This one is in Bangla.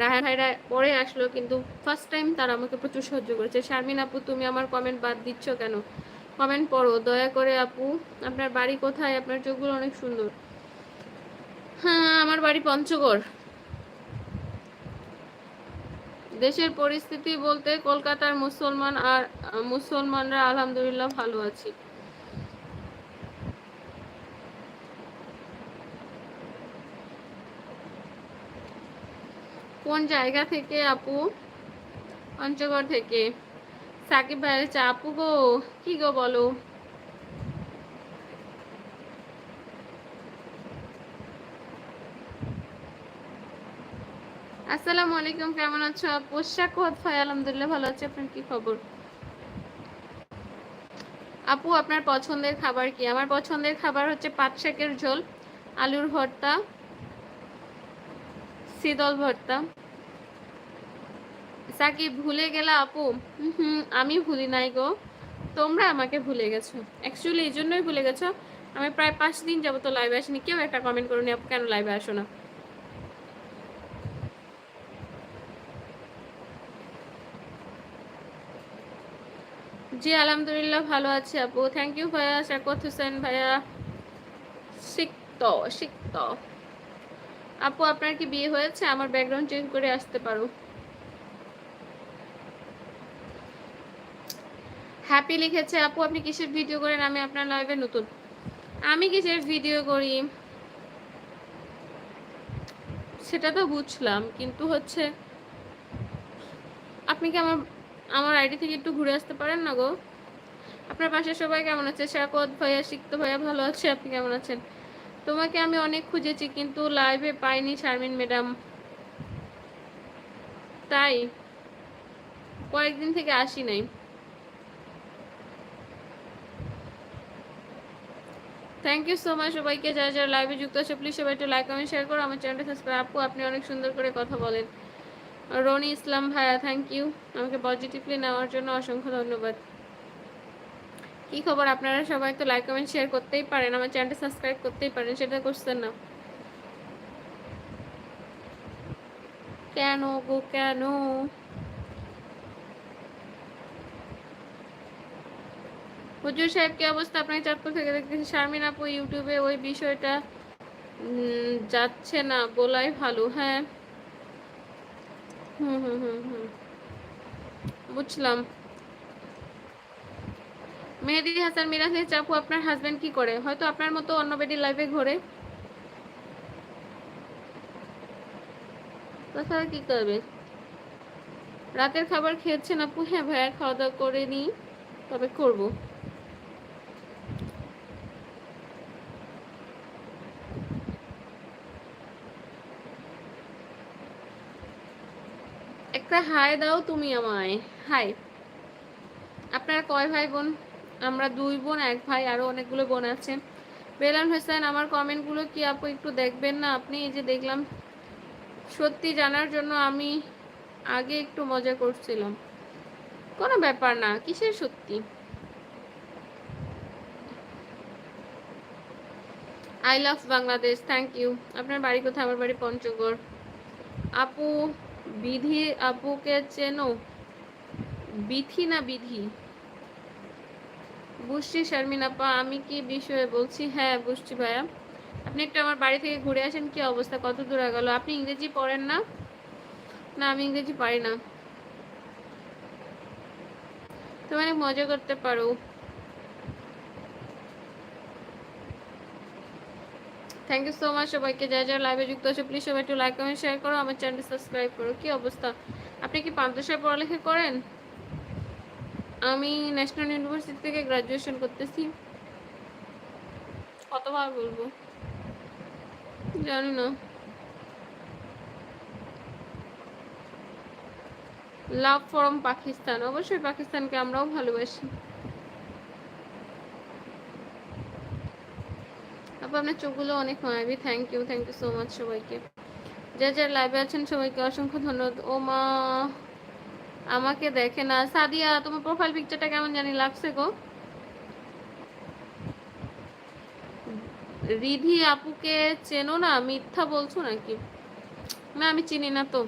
রাহান ভাইরা পরে আসলো, কিন্তু ফার্স্ট টাইম তারা আমাকে প্রচুর সহ্য করেছে। শারমিন আপু, তুমি আমার কমেন্ট বাদ দিচ্ছ কেন? কমেন্ট পড়ো, দয়া করে আপু। আপনার বাড়ি কোথায়? আপনার চোখগুলো অনেক সুন্দর। হ্যাঁ আমার বাড়ি পঞ্চগড়। দেশের পরিস্থিতি বলতে কলকাতার মুসলমান আর, মুসলমানরা আলহামদুলিল্লাহ ভালো আছি। কোন জায়গা থেকে আপু? পঞ্চগড় থেকে। সাকিব ভাইয়ের চা আপু গো, কি গো বলো? আসসালামু আলাইকুম, কেমন আছো পোশাক ভাই আলহামদুলিল্লাহ ভালো আছে। আপনার কি খবর? আপু, আপনার পছন্দের খাবার কি? আমার পছন্দের খাবার হচ্ছে পাট শাকের ঝোল, আলুর ভর্তা শীতল ভর্তা। সাকিব ভুলে গেলা আপু? হুম আমি ভুলি নাই গো। তোমরা আমাকে ভুলে গেছো। অ্যাকচুয়ালি এই জন্যই ভুলে গেছো। আমি প্রায় পাঁচ দিন যাব তো লাইভে আসিনি। কেউ একটা কমেন্ট করুনি আপু, কেন লাইভে আসো না? জি, আলহামদুলিল্লাহ ভালো আছি আপু। থ্যাংক ইউ ভাইয়া শাকত হোসেন ভাইয়া। শিখত শিখত আপু, আপনার কি বিয়ে হয়েছে? আমার ব্যাকগ্রাউন্ড চেঞ্জ করে আসতে পারো। হ্যাপি লিখেছে, আপু, আপনি কিসের ভিডিও করেন? আমি আপনার লাইভে নতুন। আমি কিসের ভিডিও করি? সেটা তো বুঝলাম, কিন্তু হচ্ছে, আপনি কি আমার আমার আইডি থেকে একটু ঘুরে আসতে পারেন না গো? আপনার পাশে সবাই কেমন আছে? শাকত ভাইয়া, সিক্ত ভাইয়া ভালো আছে? আপনি কেমন আছেন? তোমাকে আমি অনেক খুঁজেছি, কিন্তু লাইভে পাইনি শারমিন ম্যাডাম তাই কয়েকদিন থেকে আসি নাই। থ্যাংক ইউ সো মাচ সবাইকে, যারা যারা লাইভে যুক্ত আছে প্লিজ সবাই একটু লাইক কমেন্ট শেয়ার করো। আমার চ্যানেলটা সাবস্ক্রাইব আপু, আপনি অনেক সুন্দর করে কথা বলেন। রনি ইসলাম ভাইয়া থ্যাংক ইউ আমাকে পজিটিভলি নেওয়ার জন্য অসংখ্য ধন্যবাদ। কি খবর? আপনারা সবাই তো লাইক কমেন্ট শেয়ার করতেই পারেন। আমার চ্যানেলটা সাবস্ক্রাইব করতেই পারেন, সেটা করছেন না। কেন গো, কেন? হুজুর সাহেব, কি অবস্থা? আপনাকে চাঁদপুর থেকে দেখতেছি শারমিন আপু ইউটিউবে ওই বিষয়টা যাচ্ছে না, বলাই ভালো হ্যাঁ। হুম হুম হুম হুম। বুঝলাম। মেহেদি হাসান মিরাজ চাপু আপনার হাজবেন্ড কি করে? হয়তো আপনার মতো অন্য বেডি লাইফে ঘোরে। তাছাড়া কি করবে? রাতের খাবার খেয়েছেন আপু? হ্যাঁ ভাইয়া খাওয়া দাওয়া করে নিই তবে করব। একটা হাই দাও তুমি আমায়। হাই আপনারা কয় ভাই বোন? আমরা দুই বোন, এক ভাই, আরও অনেকগুলো বোন আছে। বেলাল হোসেন, আমার কমেন্টগুলো কি আপু একটু দেখবেন না? আপনি এই যে দেখলাম, সত্যি জানার জন্য আমি আগে একটু মজা করছিলাম। কোনো ব্যাপার না, কিসের সত্যি? I love Bangladesh, thank you. আপনার বাড়ি কোথায়? আমার বাড়ি পঞ্চগড়। আপু, বিধি আপুকে চেনো? বিথি না বিধি? বুঝছি শারমিন আপা, আমি কি বিষয়ে বলছি? হ্যাঁ বুঝছি ভাইয়া। আপনি একটু আমার বাড়ি থেকে ঘুরে আসেন, কি অবস্থা? কত দূর গেল আপনি ইংরেজি পড়েন না? না, আমি ইংরেজি পারি না। তুমি অনেক মজা করতে পারো। থ্যাংক ইউ সো মাচ সবাইকে। যা যা লাইভে যুক্ত আছে প্লিজ সবাই একটু লাইক কমেন্ট শেয়ার করো। আমার চ্যানেল সাবস্ক্রাইব করো। কি অবস্থা? আপনি কি পান্তসায় পড়ালেখা করেন? আমি ন্যাশনাল ইউনিভার্সিটি থেকে গ্রাজুয়েশন করতেছি। কতবার বলব? জানি না। লাভ ফ্রম পাকিস্তান অবশ্যই পাকিস্তানকে আমরাও ভালোবাসি। আপু, আপনার চোখগুলো অনেক মায়াবী। Thank you thank you so much সবাইকে। যা যা লাইভে আছেন সবাইকে অসংখ্য ধন্যবাদ। ও মা আমাকে দেখে না। সাদিয়া, তোমার প্রোফাইল পিকচারটা কেমন জানি লাগছে গো। রিধি আপুকে চেনো না? মিথ্যা বলছো নাকি? না, আমি চিনি না তো।